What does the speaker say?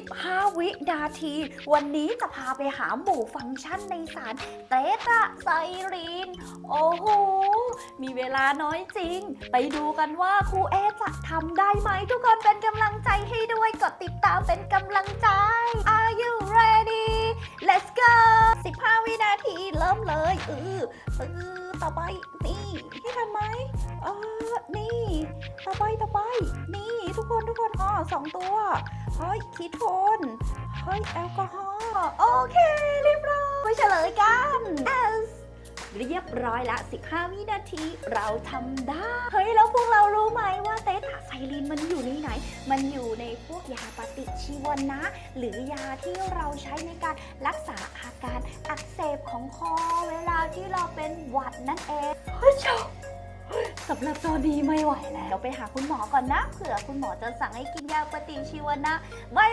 15 วินาที วันนี้จะพาไปหาหมู่ฟังก์ชันในสารเตตะไซรีน โอ้โห มีเวลาน้อยจริง ไปดูกันว่าครูเอจะทำได้ไหมทุกคนเป็นกำลังใจให้ด้วยกดติดตามเป็นกำลังใจ Are you ready Let's go 15 วินาทีเริ่มเลยเออเออต่อไปนี่ให้ทำไหมเออนี่ ต่อไป ทุกคนทุกคนอ๋อสองตัวเฮ้ยคีโทนเฮ้ยแอลกอฮอล์โอเค เรียบร้อยไปเฉลยกันเรียบร้อยละ 15 วินาทีเราทำได้ เฮ้ย แล้วพวกเรารู้ไหมว่าเตตาไซลินมันอยู่ในไหน มันอยู่ในพวกยาปฏิชีวนะ หรือยาที่เราใช้ในการรักษาอาการอักเสบของคอ เวลาที่เราเป็นหวัดนั่นเองเฮ้ยเจ้า สำหรับตอนนี้ไม่ไหวแล้วเดี๋ยวไปหาคุณหมอก่อนนะเผื่อคุณหมอจะสั่งให้กินยาปฏิชีวนะบายบาย